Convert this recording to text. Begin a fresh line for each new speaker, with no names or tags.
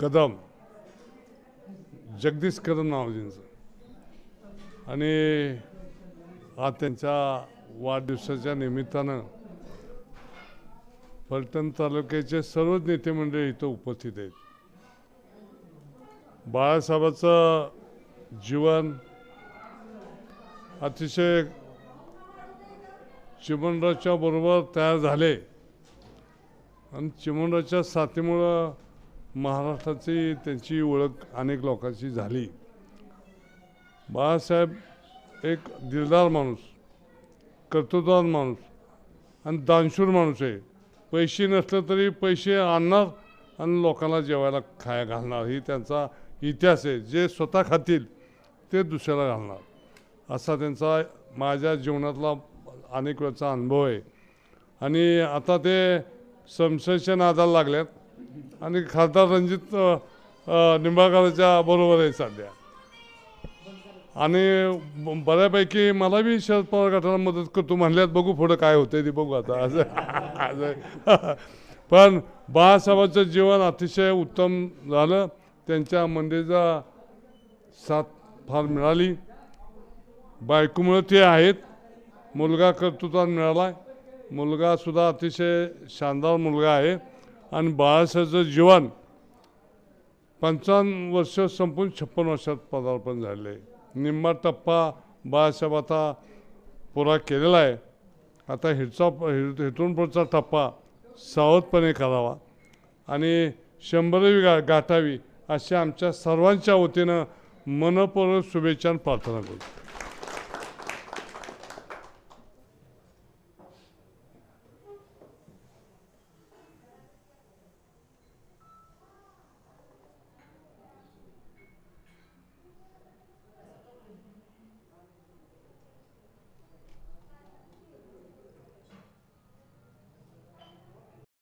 कदम. जगदीश कदम नाव त्यांचं आणि आज त्यांच्या वाढदिवसाच्या निमित्तानं फलटण तालुक्याचे सर्वच नेते मंडळी इथं उपस्थित आहेत. बाळासाहेबाचं जीवन अतिशय चिमणरावच्या बरोबर तयार झाले. आणि चिमणरावच्या साथीमुळं महाराष्ट्राची त्यांची ओळख अनेक लोकांची झाली. बाळासाहेब एक दिलदार माणूस कर्तृत्ववान माणूस आणि दानशूर माणूस आहे. पैसे नसले तरी पैसे आणणार आणि लोकांना जेवायला खाया घालणार ही त्यांचा इतिहास आहे. जे स्वतः खातील ते दुसऱ्याला घालणार. असा त्यांचा माझ्या जीवनातला अनेक वेळचा अनुभव आहे. आणि आता ते संशयच्या नादाला लागल्यात. आणि खासदार रणजित निंबाळकरच्या बरोबर आहे सध्या. आणि बऱ्यापैकी मला बी शरद पवार गटाला मदत करतो म्हणल्यात. बघू पुढं काय होतंय ते बघू आता. असं पण बाळासाहेबांचं जीवन अतिशय उत्तम झालं. त्यांच्या मंदिराचा साथ फार मिळाली. बायकोमुळं ते आहेत. मुलगा कर्तृत्वान मिळाला मुलगासुद्धा अतिशय शानदार मुलगा आहे. आणि बाळासाहेबचं जीवन पंचावन्न वर्ष संपून छप्पन वर्षात पदार्पण झाले आहे. निम्मा टप्पा बाळासाहेब आता पुरा केलेला आहे. आता हिडचा हिड- पुढचा टप्पा सावधपणे करावा. आणि शंभरवी गा गाठावी अशा आमच्या सर्वांच्या वतीनं मनपूर्वक शुभेच्छा प्रार्थना करू